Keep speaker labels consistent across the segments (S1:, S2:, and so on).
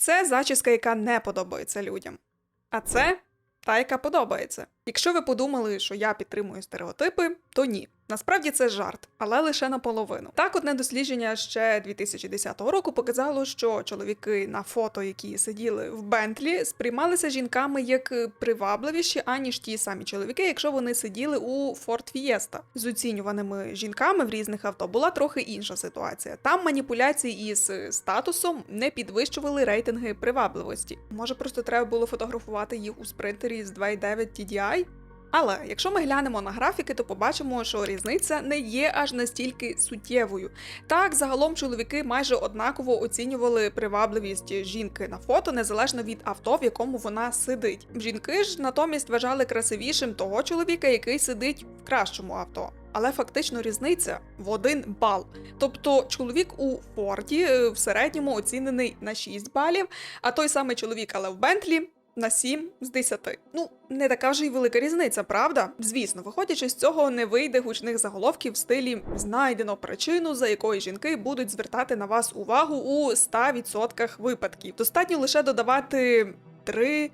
S1: Це зачіска, яка не подобається людям. А це та, яка подобається. Якщо ви подумали, що я підтримую стереотипи, то ні. Насправді це жарт, але лише наполовину. Так, одне дослідження ще 2010 року показало, що чоловіки на фото, які сиділи в Бентлі, сприймалися жінками як привабливіші, аніж ті самі чоловіки, якщо вони сиділи у Ford Fiesta. З оцінюваними жінками в різних авто була трохи інша ситуація. Там маніпуляції із статусом не підвищували рейтинги привабливості. Може, просто треба було фотографувати їх у спринтері з 2.9 TDI? Але якщо ми глянемо на графіки, то побачимо, що різниця не є аж настільки суттєвою. Так, загалом чоловіки майже однаково оцінювали привабливість жінки на фото, незалежно від авто, в якому вона сидить. Жінки ж натомість вважали красивішим того чоловіка, який сидить в кращому авто. Але фактично різниця в один бал. Тобто чоловік у Форді е, в середньому оцінений на 6 балів, а той самий чоловік, але в Бентлі на 7 з 10. Ну, не така вже й велика різниця, правда? Звісно, виходячи з цього, не вийде гучних заголовків в стилі знайдено причину, за якої жінки будуть звертати на вас увагу у 100% випадків. Достатньо лише додавати три.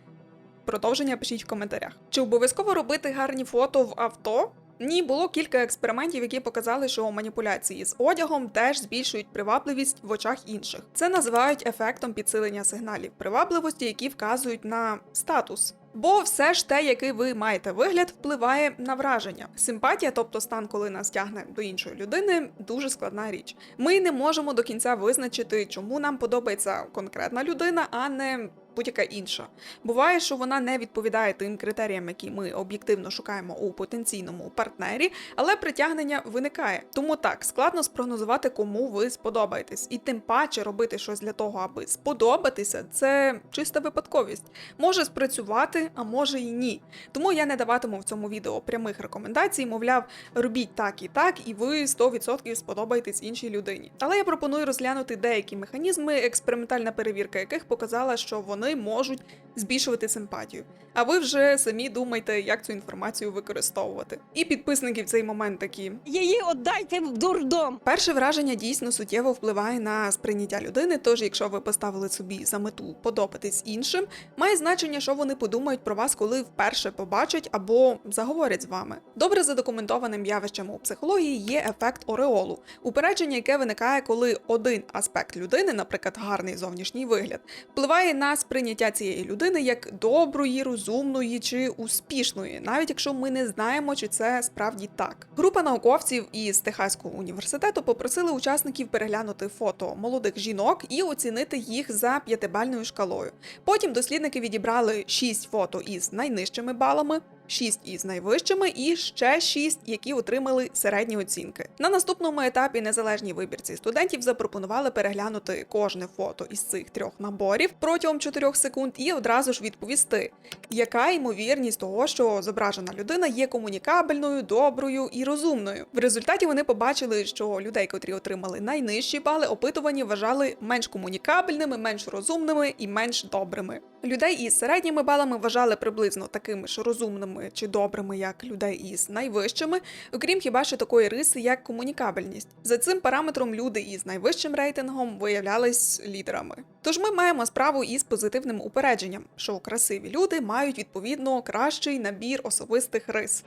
S1: Продовження пишіть в коментарях. Чи обов'язково робити гарні фото в авто? Ні, було кілька експериментів, які показали, що маніпуляції з одягом теж збільшують привабливість в очах інших. Це називають ефектом підсилення сигналів привабливості, які вказують на статус. Бо все ж те, який ви маєте вигляд, впливає на враження. Симпатія, тобто стан, коли нас тягне до іншої людини, дуже складна річ. Ми не можемо до кінця визначити, чому нам подобається конкретна людина, а не будь-яка інша. Буває, що вона не відповідає тим критеріям, які ми об'єктивно шукаємо у потенційному партнері, але притягнення виникає. Тому так складно спрогнозувати, кому ви сподобаєтесь, і тим паче робити щось для того, аби сподобатися, це чиста випадковість. Може спрацювати, а може і ні. Тому я не даватиму в цьому відео прямих рекомендацій, мовляв, робіть так і так, і ви 100% сподобаєтесь іншій людині. Але я пропоную розглянути деякі механізми, експериментальна перевірка яких показала, що вони можуть збільшувати симпатію. А ви вже самі думайте, як цю інформацію використовувати. І підписники в цей момент такі.
S2: Її віддайте в дурдом.
S1: Перше враження дійсно суттєво впливає на сприйняття людини. Тож, якщо ви поставили собі за мету подобатись іншим, має значення, що вони подумають про вас, коли вперше побачать або заговорять з вами. Добре задокументованим явищем у психології є ефект ореолу, упередження, яке виникає, коли один аспект людини, наприклад, гарний зовнішній вигляд, впливає на сприйняття цієї людини як доброї, розумної чи успішної, навіть якщо ми не знаємо, чи це справді так. Група науковців із Техаського університету попросили учасників переглянути фото молодих жінок і оцінити їх за п'ятибальною шкалою. Потім дослідники відібрали шість фото із найнижчими балами. 6 із найвищими і ще 6, які отримали середні оцінки. На наступному етапі незалежній вибірці студентів запропонували переглянути кожне фото із цих трьох наборів протягом 4 секунд і одразу ж відповісти, яка ймовірність того, що зображена людина є комунікабельною, доброю і розумною. В результаті вони побачили, що людей, котрі отримали найнижчі бали, опитувані вважали менш комунікабельними, менш розумними і менш добрими. Людей із середніми балами вважали приблизно такими ж розумними чи добрими, як людей із найвищими, окрім хіба що такої риси, як комунікабельність. За цим параметром люди із найвищим рейтингом виявлялись лідерами. Тож ми маємо справу із позитивним упередженням, що красиві люди мають відповідно кращий набір особистих рис.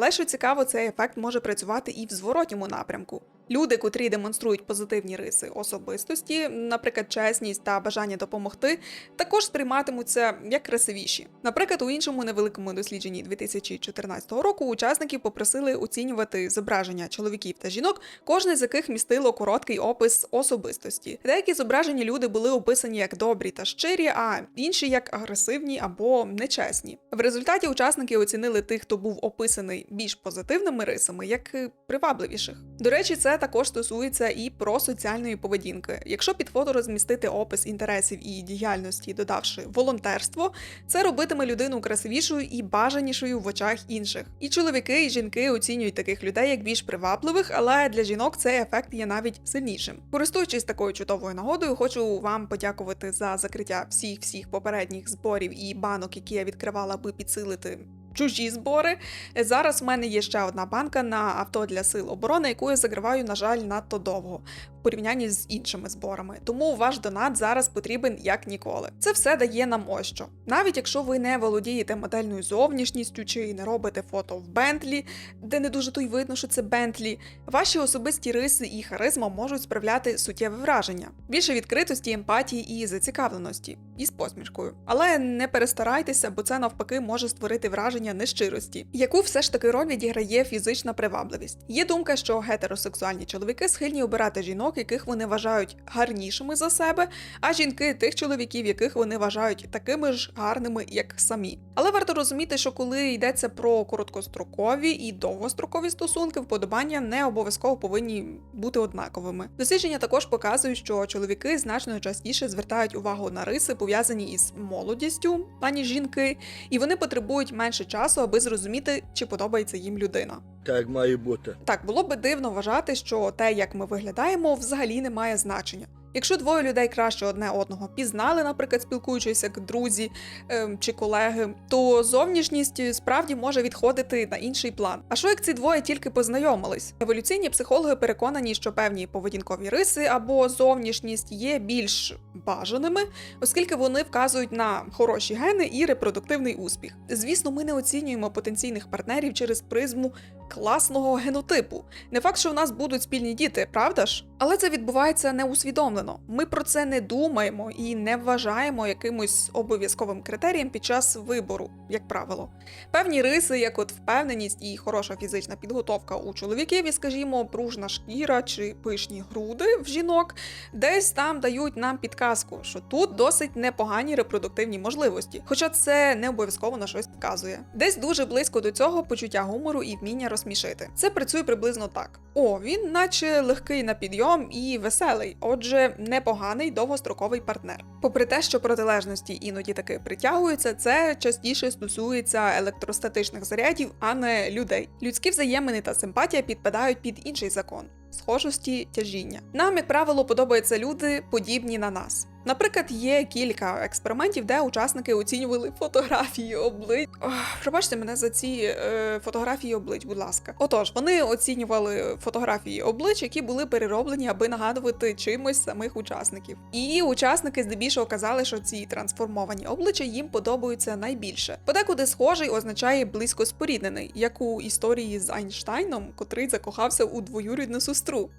S1: Але що цікаво, цей ефект може працювати і в зворотньому напрямку. Люди, котрі демонструють позитивні риси особистості, наприклад, чесність та бажання допомогти, також сприйматимуться як красивіші. Наприклад, у іншому невеликому дослідженні 2014 року учасників попросили оцінювати зображення чоловіків та жінок, кожне з яких містило короткий опис особистості. Деякі зображені люди були описані як добрі та щирі, а інші як агресивні або нечесні. В результаті учасники оцінили тих, хто був описаний більш позитивними рисами, як привабливіших. До речі, це також стосується і про соціальної поведінки. Якщо під фото розмістити опис інтересів і діяльності, додавши волонтерство, це робитиме людину красивішою і бажанішою в очах інших. І чоловіки, і жінки оцінюють таких людей як більш привабливих, але для жінок цей ефект є навіть сильнішим. Користуючись такою чудовою нагодою, хочу вам подякувати за закриття всіх всіх попередніх зборів і банок, які я відкривала, аби підсилити чужі збори. Зараз в мене є ще одна банка на авто для сил оборони, яку я закриваю, на жаль, надто довго порівнянні з іншими зборами. Тому ваш донат зараз потрібен як ніколи. Це все дає нам ось що. Навіть якщо ви не володієте модельною зовнішністю чи не робите фото в Бентлі, де не дуже то й видно, що це Бентлі, ваші особисті риси і харизма можуть справляти суттєве враження, більше відкритості, емпатії і зацікавленості, і з посмішкою. Але не перестарайтеся, бо це навпаки може створити враження нещирості, яку все ж таки роль відіграє фізична привабливість. Є думка, що гетеросексуальні чоловіки схильні обирати жінок, яких вони вважають гарнішими за себе, а жінки тих чоловіків, яких вони вважають такими ж гарними, як самі. Але варто розуміти, що коли йдеться про короткострокові і довгострокові стосунки, вподобання не обов'язково повинні бути однаковими. Дослідження також показують, що чоловіки значно частіше звертають увагу на риси, пов'язані із молодістю, аніж жінки, і вони потребують менше часу, аби зрозуміти, чи подобається їм людина.
S3: Так має бути.
S1: Так, було би дивно вважати, що те, як ми виглядаємо, взагалі не має значення. Якщо двоє людей краще одне одного пізнали, наприклад, спілкуючись як друзі ем, чи колеги, то зовнішність справді може відходити на інший план. А що як ці двоє тільки познайомились? Еволюційні психологи переконані, що певні поведінкові риси або зовнішність є більш бажаними, оскільки вони вказують на хороші гени і репродуктивний успіх. Звісно, ми не оцінюємо потенційних партнерів через призму класного генотипу. Не факт, що у нас будуть спільні діти, правда ж? Але це відбувається неусвідомлено. Ми про це не думаємо і не вважаємо якимось обов'язковим критерієм під час вибору, як правило. Певні риси, як от впевненість і хороша фізична підготовка у чоловіків, і, скажімо, пружна шкіра чи пишні груди в жінок, десь там дають нам підказку, що тут досить непогані репродуктивні можливості, хоча це не обов'язково на щось вказує. Десь дуже близько до цього почуття гумору і вміння розсмішити. Це працює приблизно так: о, він, наче легкий на підйом і веселий, отже, непоганий довгостроковий партнер. Попри те, що протилежності іноді таки притягуються, це частіше стосується електростатичних зарядів, а не людей. Людські взаємини та симпатія підпадають під інший закон. Схожості тяжіння. Нам, як правило, подобаються люди, подібні на нас. Наприклад, є кілька експериментів, де учасники оцінювали фотографії облич. Ох, пробачте мене за ці е, фотографії облич, будь ласка. Отож, вони оцінювали фотографії облич, які були перероблені, аби нагадувати чимось самих учасників. І учасники здебільшого казали, що ці трансформовані обличчя їм подобаються найбільше. Подекуди схожий означає близько споріднений, як у історії з Айнштайном, котрий закохався у двоюрідну сестру.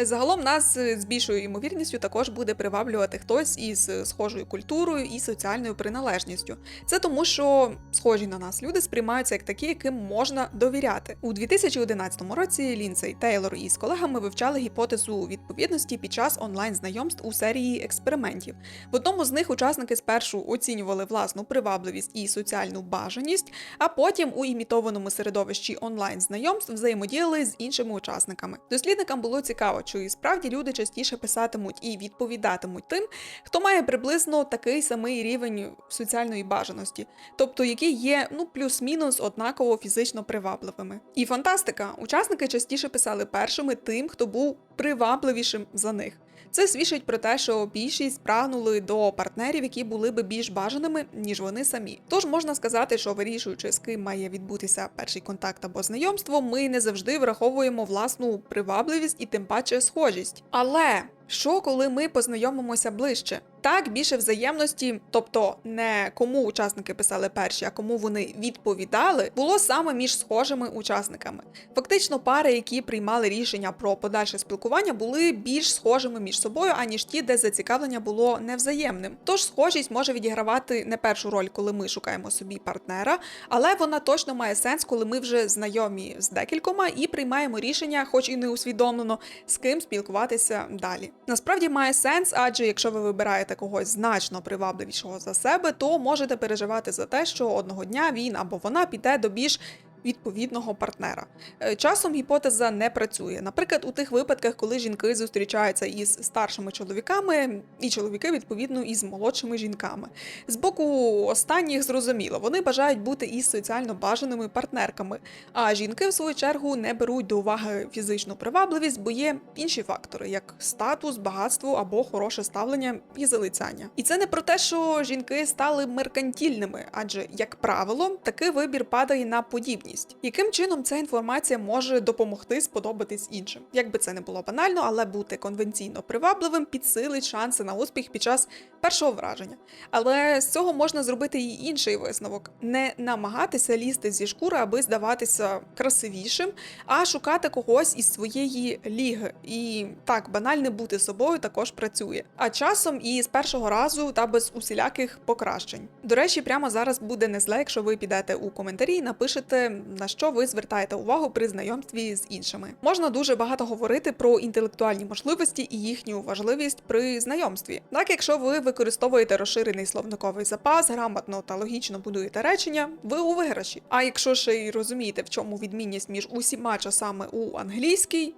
S1: Загалом нас з більшою ймовірністю також буде приваблювати хтось із е, схожою культурою і соціальною приналежністю. Це тому, що схожі на нас люди сприймаються як такі, яким можна довіряти. У 2011 році Лінцей Тейлор із колегами вивчали гіпотезу відповідності під час онлайн знайомств у серії експериментів. В одному з них учасники спершу оцінювали власну привабливість і соціальну бажаність, а потім у імітованому середовищі онлайн знайомств взаємодіяли з іншими учасниками. Дослідникам було цікаво, чи справді люди частіше писатимуть і відповідатимуть тим, хто має приблизно такий самий рівень соціальної бажаності, тобто які є ну плюс-мінус однаково фізично привабливими. І фантастика, учасники частіше писали першими тим, хто був привабливішим за них. Це свідчить про те, що більшість прагнули до партнерів, які були би більш бажаними, ніж вони самі. Тож можна сказати, що вирішуючи, з ким має відбутися перший контакт або знайомство, ми не завжди враховуємо власну привабливість і тим паче схожість. Але що, коли ми познайомимося ближче? Так, більше взаємності, тобто не кому учасники писали перші, а кому вони відповідали, було саме між схожими учасниками. Фактично, пари, які приймали рішення про подальше спілкування, були більш схожими між собою, аніж ті, де зацікавлення було невзаємним. Тож схожість може відігравати не першу роль, коли ми шукаємо собі партнера, але вона точно має сенс, коли ми вже знайомі з декількома і приймаємо рішення, хоч і не усвідомлено, з ким спілкуватися далі. Насправді має сенс, адже якщо ви вибираєте когось значно привабливішого за себе, то можете переживати за те, що одного дня він або вона піде до більш відповідного партнера. Е, Часом гіпотеза не працює. Наприклад, у тих випадках, коли жінки зустрічаються із старшими чоловіками, і чоловіки відповідно із молодшими жінками. З боку останніх зрозуміло, вони бажають бути із соціально бажаними партнерками. А жінки, в свою чергу, не беруть до уваги фізичну привабливість, бо є інші фактори, як статус, багатство або хороше ставлення і залицяння. І це не про те, що жінки стали меркантільними, адже, як правило, такий вибір падає на подібність. Яким чином ця інформація може допомогти сподобатись іншим? Як би це не було банально, але бути конвенційно привабливим підсилить шанси на успіх під час першого враження. Але з цього можна зробити і інший висновок: не намагатися лізти зі шкури, аби здаватися красивішим, а шукати когось із своєї ліги. І так, банальне бути собою також працює. А часом і з першого разу та без усіляких покращень. До речі, прямо зараз буде не зле, якщо ви підете у коментарі і напишете, на що ви звертаєте увагу при знайомстві з іншими. Можна дуже багато говорити про інтелектуальні можливості і їхню важливість при знайомстві. Так, якщо ви використовуєте розширений словниковий запас, грамотно та логічно будуєте речення, ви у виграші. А якщо ще й розумієте, в чому відмінність між усіма часами у англійській,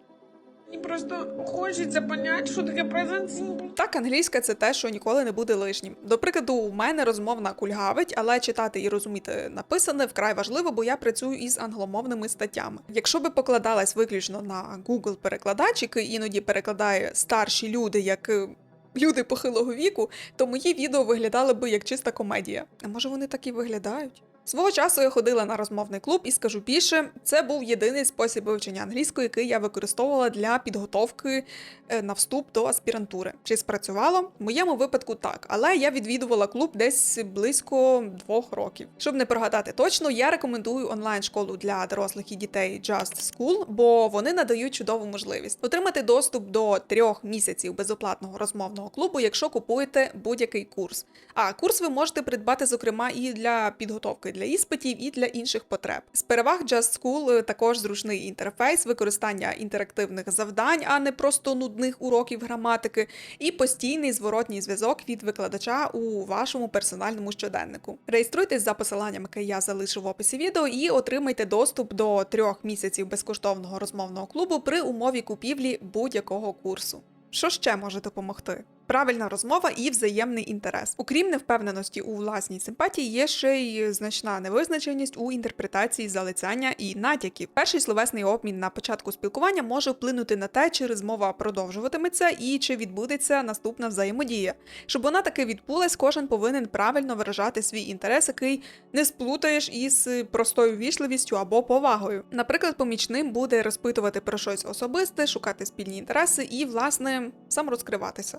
S3: Мені просто хочеться поняти, що таке present.
S1: Так, англійська це те, що ніколи не буде лишнім. До прикладу, у мене розмовна кульгавить, але читати і розуміти написане вкрай важливо, бо я працюю із англомовними статтями. Якщо би покладалась виключно на Google перекладач, який іноді перекладає старші люди як. е, Люди похилого віку, то мої відео виглядали би як чиста комедія. А може вони так і виглядають? Свого часу я ходила на розмовний клуб і скажу більше, це був єдиний спосіб вивчення англійської, який я використовувала для підготовки е, на вступ до аспірантури. Чи спрацювало? В моєму випадку так, але я відвідувала клуб десь близько двох років. Щоб не прогадати точно, я рекомендую онлайн-школу для дорослих і дітей Just School, бо вони надають чудову можливість отримати доступ до трьох місяців безоплатного розмовного клубу, якщо купуєте будь-який курс. А курс ви можете придбати, зокрема, і для підготовки для іспитів, і для інших потреб. З переваг Just School е, також зручний інтерфейс, використання інтерактивних завдань, а не просто нудних уроків граматики, і постійний зворотній зв'язок від викладача у вашому персональному щоденнику. Реєструйтесь за посиланням, яке я залишу в описі відео, і отримайте доступ до трьох місяців безкоштовного розмовного клубу при умові купівлі будь-якого курсу. Що ще може допомогти? Правильна розмова і взаємний інтерес. Окрім невпевненості у власній симпатії, є ще й значна невизначеність у інтерпретації залицяння і натяків. Перший словесний обмін на початку спілкування може вплинути на те, чи розмова продовжуватиметься і чи відбудеться наступна взаємодія. Щоб вона таки відбулась, кожен повинен правильно виражати свій інтерес, який не сплутаєш із простою вічливістю або повагою. Наприклад, помічним буде розпитувати про щось особисте, шукати спільні інтереси і, власне, сам розкриватися.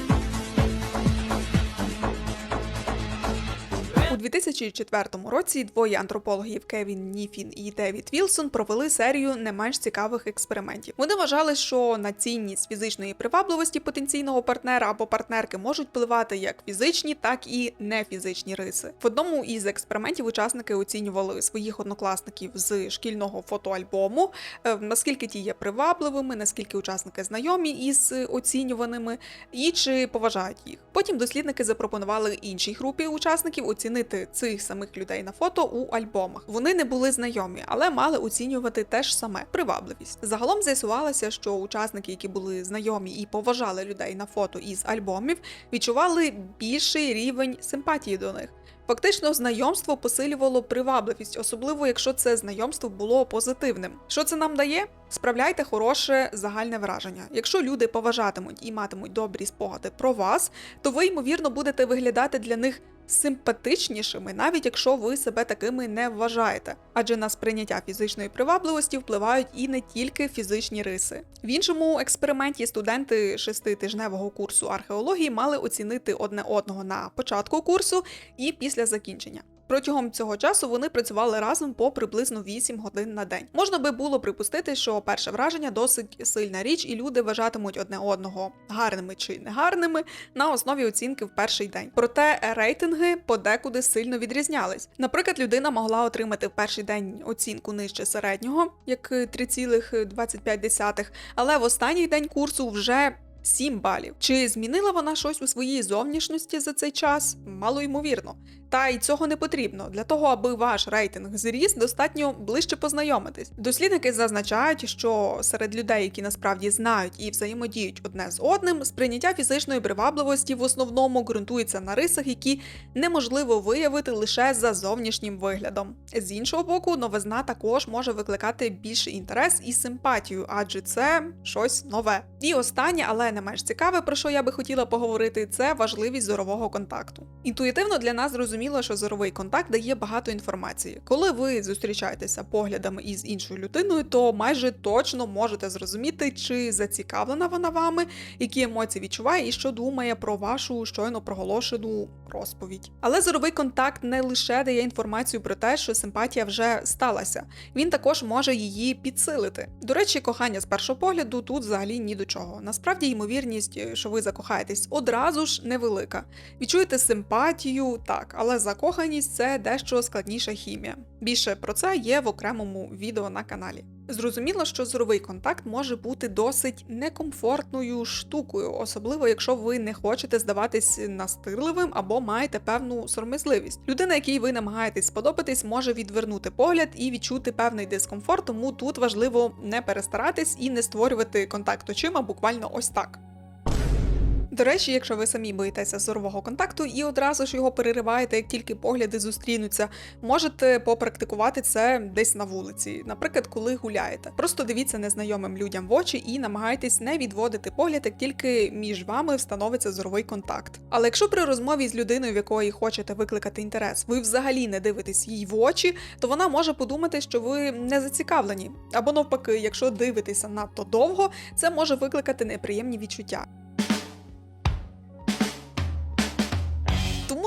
S1: У 2004 році двоє антропологів Кевін Ніфін і Девід Вілсон провели серію не менш цікавих експериментів. Вони вважали, що на цінність фізичної привабливості потенційного партнера або партнерки можуть впливати як фізичні, так і нефізичні риси. В одному із експериментів учасники оцінювали своїх однокласників з шкільного фотоальбому, е, наскільки ті є привабливими, наскільки учасники знайомі із оцінюваними, і чи поважають їх. Потім дослідники запропонували іншій групі учасників оцінити цих самих людей на фото у альбомах. Вони не були знайомі, але мали оцінювати те ж саме привабливість. Загалом з'ясувалося, що учасники, які були знайомі і поважали людей на фото із альбомів, відчували більший рівень симпатії до них. Фактично, знайомство посилювало привабливість, особливо якщо це знайомство було позитивним. Що це нам дає? Справляйте хороше загальне враження. Якщо люди поважатимуть і матимуть добрі спогади про вас, то ви ймовірно будете виглядати для них симпатичнішими, навіть якщо ви себе такими не вважаєте. Адже на сприйняття фізичної привабливості впливають і не тільки фізичні риси. В іншому експерименті студенти шеститижневого курсу археології мали оцінити одне одного на початку курсу і після закінчення. Протягом цього часу вони працювали разом по приблизно 8 годин на день. Можна би було припустити, що перше враження досить сильна річ, і люди вважатимуть одне одного гарними чи негарними на основі оцінки в перший день. Проте рейтинги подекуди сильно відрізнялись. Наприклад, людина могла отримати в перший день оцінку нижче середнього, як 3,25, але в останній день курсу вже 7 балів. Чи змінила вона щось у своїй зовнішності за цей час? Мало ймовірно. Та й цього не потрібно. Для того, аби ваш рейтинг зріс, достатньо ближче познайомитись. Дослідники зазначають, що серед людей, які насправді знають і взаємодіють одне з одним, сприйняття фізичної привабливості в основному ґрунтується на рисах, які неможливо виявити лише за зовнішнім виглядом. З іншого боку, новизна також може викликати більший інтерес і симпатію, адже це щось нове. І останнє, але не менш цікаве, про що я би хотіла поговорити, це важливість зорового контакту. Інтуїтивно для нас зрозуміло, що зоровий контакт дає багато інформації. Коли ви зустрічаєтеся поглядами із іншою людиною, то майже точно можете зрозуміти, чи зацікавлена вона вами, які емоції відчуває і що думає про вашу щойно проголошену розповідь. Але зоровий контакт не лише дає інформацію про те, що симпатія вже сталася, він також може її підсилити. До речі, кохання з першого погляду тут взагалі ні до чого. Насправді, ймовірність, що ви закохаєтесь одразу ж невелика. Відчуєте симпатію, так, але закоханість це дещо складніша хімія. Більше про це є в окремому відео на каналі. Зрозуміло, що зоровий контакт може бути досить некомфортною штукою, особливо якщо ви не хочете здаватись настирливим або маєте певну сором'язливість. Людина, якій ви намагаєтесь сподобатись, може відвернути погляд і відчути певний дискомфорт, тому тут важливо не перестаратись і не створювати контакт очима буквально ось так. До речі, якщо ви самі боїтеся зорового контакту і одразу ж його перериваєте, як тільки погляди зустрінуться, можете попрактикувати це десь на вулиці, наприклад, коли гуляєте. Просто дивіться незнайомим людям в очі і намагайтесь не відводити погляд, як тільки між вами встановиться зоровий контакт. Але якщо при розмові з людиною, в якої хочете викликати інтерес, ви взагалі не дивитесь їй в очі, то вона може подумати, що ви не зацікавлені. Або навпаки, якщо дивитеся надто довго, це може викликати неприємні відчуття.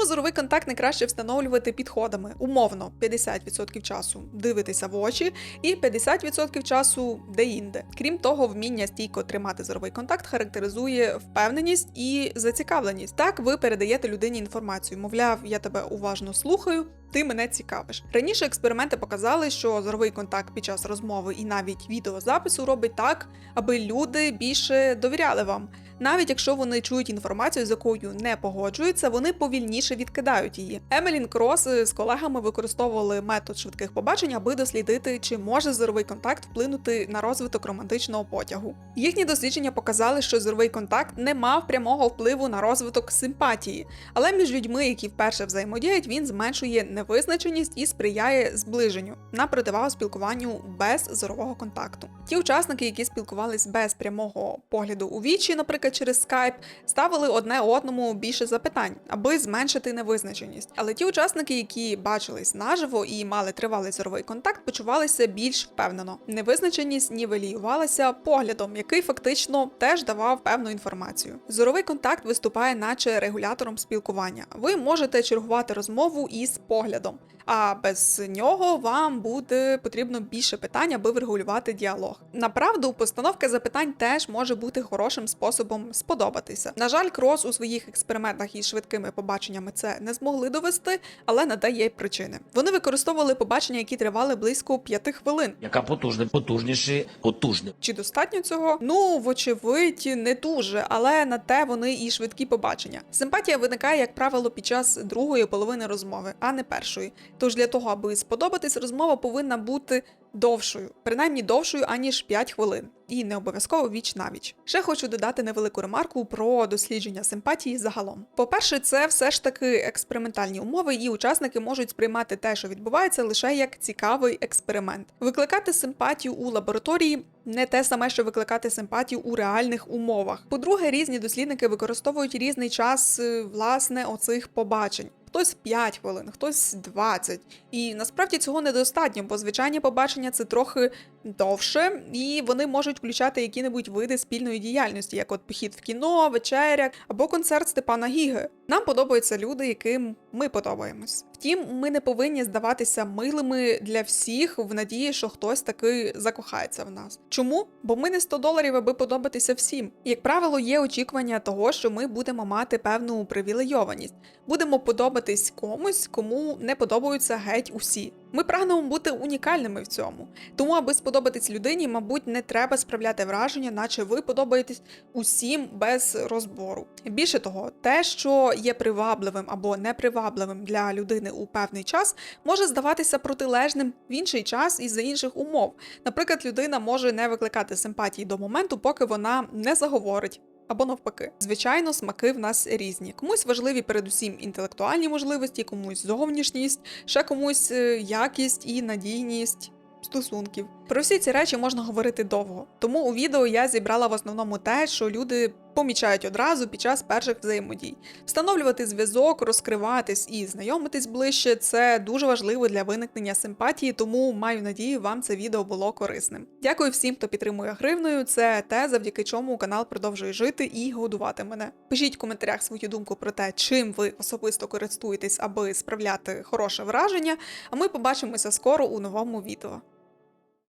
S1: Зоровий контакт не краще встановлювати підходами. Умовно, 50% часу дивитися в очі і 50% часу де-інде. Крім того, вміння стійко тримати зоровий контакт характеризує впевненість і зацікавленість. Так ви передаєте людині інформацію, мовляв, я тебе уважно слухаю. Ти мене цікавиш. Раніше експерименти показали, що зоровий контакт під час розмови і навіть відеозапису робить так, аби люди більше довіряли вам. Навіть якщо вони чують інформацію, з якою не погоджуються, вони повільніше відкидають її. Емелін Крос з колегами використовували метод швидких побачень, аби дослідити, чи може зоровий контакт вплинути на розвиток романтичного потягу. Їхні дослідження показали, що зоровий контакт не мав прямого впливу на розвиток симпатії, але між людьми, які вперше взаємодіють, він зменшує невизначеність і сприяє зближенню на противагу спілкуванню без зорового контакту. Ті учасники, які спілкувались без прямого погляду у вічі, наприклад, через скайп, ставили одне одному більше запитань, аби зменшити невизначеність. Але ті учасники, які бачились наживо і мали тривалий зоровий контакт, почувалися більш впевнено. Невизначеність нівеліювалася поглядом, який фактично теж давав певну інформацію. Зоровий контакт виступає, наче регулятором спілкування. Ви можете чергувати розмову із поглядом. А без нього вам буде потрібно більше питань, аби врегулювати діалог. Направду, постановка запитань теж може бути хорошим способом сподобатися. На жаль, крос у своїх експериментах із швидкими побаченнями це не змогли довести, але надає причини. Вони використовували побачення, які тривали близько 5 хвилин.
S4: яка потужна, потужніше, потужне.
S1: Чи достатньо цього? Ну, вочевидь, не дуже, але на те вони і швидкі побачення. Симпатія виникає, як правило, під час другої половини розмови, а не першої. Тож для того, аби сподобатись, розмова повинна бути довшою, принаймні довшою, аніж 5 хвилин. І не обов'язково віч навіч. Ще хочу додати невелику ремарку про дослідження симпатії загалом. По-перше, це все ж таки експериментальні умови, і учасники можуть сприймати те, що відбувається, лише як цікавий експеримент. Викликати симпатію у лабораторії не те саме, що викликати симпатію у реальних умовах. По-друге, різні дослідники використовують різний час е, власне оцих побачень. Хтось 5 хвилин, хтось 20. І насправді цього недостатньо, бо звичайні побачення це трохи довше, і вони можуть включати які-небудь види спільної діяльності, як от похід в кіно, вечеря або концерт Степана Гіги. Нам подобаються люди, яким ми подобаємось. Втім, ми не повинні здаватися милими для всіх в надії, що хтось таки закохається в нас. Чому? Бо ми не 100 доларів, аби подобатися всім. Як правило, є очікування того, що ми будемо мати певну привілейованість, будемо подобатись комусь, кому не подобаються геть усі. Ми прагнемо бути унікальними в цьому. Тому, аби сподобатись людині, мабуть, не треба справляти враження, наче ви подобаєтесь усім без розбору. Більше того, те, що є привабливим або непривабливим для людини у певний час, може здаватися протилежним в інший час із-за інших умов. Наприклад, людина може не викликати симпатії до моменту, поки вона не заговорить. Або навпаки, звичайно, смаки в нас різні. Комусь важливі передусім інтелектуальні можливості, комусь зовнішність, ще комусь е, якість і надійність стосунків. Про всі ці речі можна говорити довго. Тому у відео я зібрала в основному те, що люди помічають одразу під час перших взаємодій. Встановлювати зв'язок, розкриватись і знайомитись ближче це дуже важливо для виникнення симпатії, тому маю надію, вам це відео було корисним. Дякую всім, хто підтримує гривною. Це те, завдяки чому канал продовжує жити і годувати мене. Пишіть в коментарях свою думку про те, чим ви особисто користуєтесь, аби справляти хороше враження. А ми побачимося скоро у новому відео.